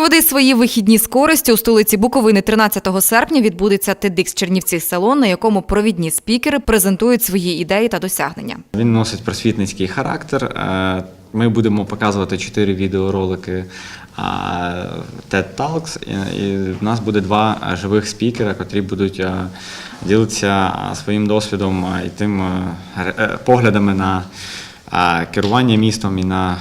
Проведи свої вихідні з користю у столиці Буковини 13 серпня відбудеться TEDx Чернівці салон, на якому провідні спікери презентують свої ідеї та досягнення. Він носить просвітницький характер. Е, Ми будемо показувати чотири відеоролики а, TED Talks, і- в нас буде два е, живих спікера, котрі будуть е, ділитися е, своїм досвідом е, і тим е, е, поглядами на е, керування містом і на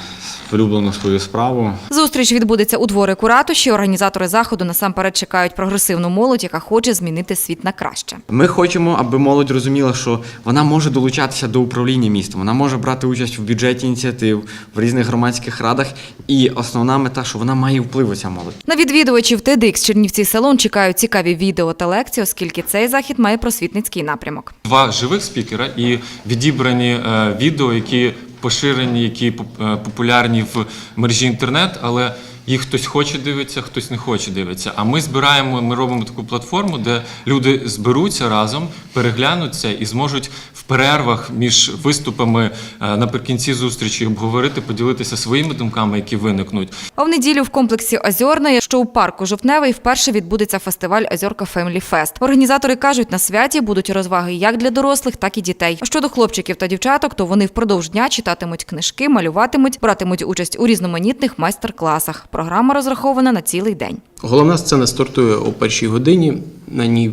улюблену свою справу. Зустріч відбудеться у дворику ратуші. Організатори заходу насамперед чекають прогресивну молодь, яка хоче змінити світ на краще. Ми хочемо, аби молодь розуміла, що вона може долучатися до управління містом, вона може брати участь в бюджеті ініціатив, в різних громадських радах. І основна мета, що вона має вплив ця молодь. На відвідувачів TEDx Чернівці салон чекають цікаві відео та лекції, оскільки цей захід має просвітницький напрямок. два живих спікера і відібрані е, відео, які поширені, які е, популярні в мережі інтернет, але їх хтось хоче дивитися, хтось не хоче дивитися. А ми збираємо, ми робимо таку платформу, де люди зберуться разом, переглянуть це і зможуть в перервах між виступами е, наприкінці зустрічі обговорити, поділитися своїми думками, які виникнуть. А в неділю в комплексі Озерна, що у парку Жовтневий, вперше відбудеться фестиваль Озерка Family Fest. Організатори кажуть, на святі будуть розваги як для дорослих, так і дітей. А щодо хлопчиків та дівчаток, то вони впродовж дня читатимуть книжки, малюватимуть, братимуть участь у різноманітних майстер-класах. Програма розрахована на цілий день. Головна сцена стартує о першій годині. На ній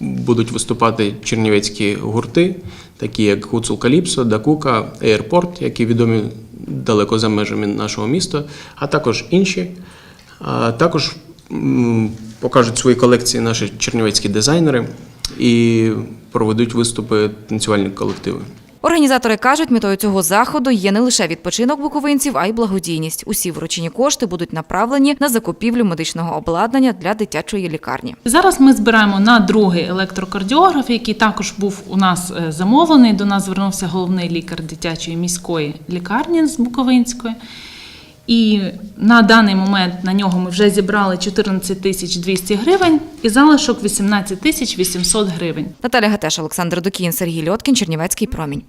будуть виступати чернівецькі гурти, такі як Гуцул Каліпсо, Дакука, Airport, які відомі далеко за межами нашого міста, а також інші. А також покажуть свої колекції наші чернівецькі дизайнери і проведуть виступи танцювальні колективи. Організатори кажуть, метою цього заходу є не лише відпочинок буковинців, а й благодійність. Усі вручені кошти будуть направлені на закупівлю медичного обладнання для дитячої лікарні. Зараз ми збираємо на другий електрокардіограф, який також був у нас е, замовлений. До нас звернувся головний лікар дитячої міської лікарні з Буковинської. І на даний момент на нього ми вже зібрали 14 тисяч 200 гривень і залишок 18 тисяч 800 гривень. Наталя Гатеш, Олександр Докін, Сергій Льоткін, Чернівецький промінь.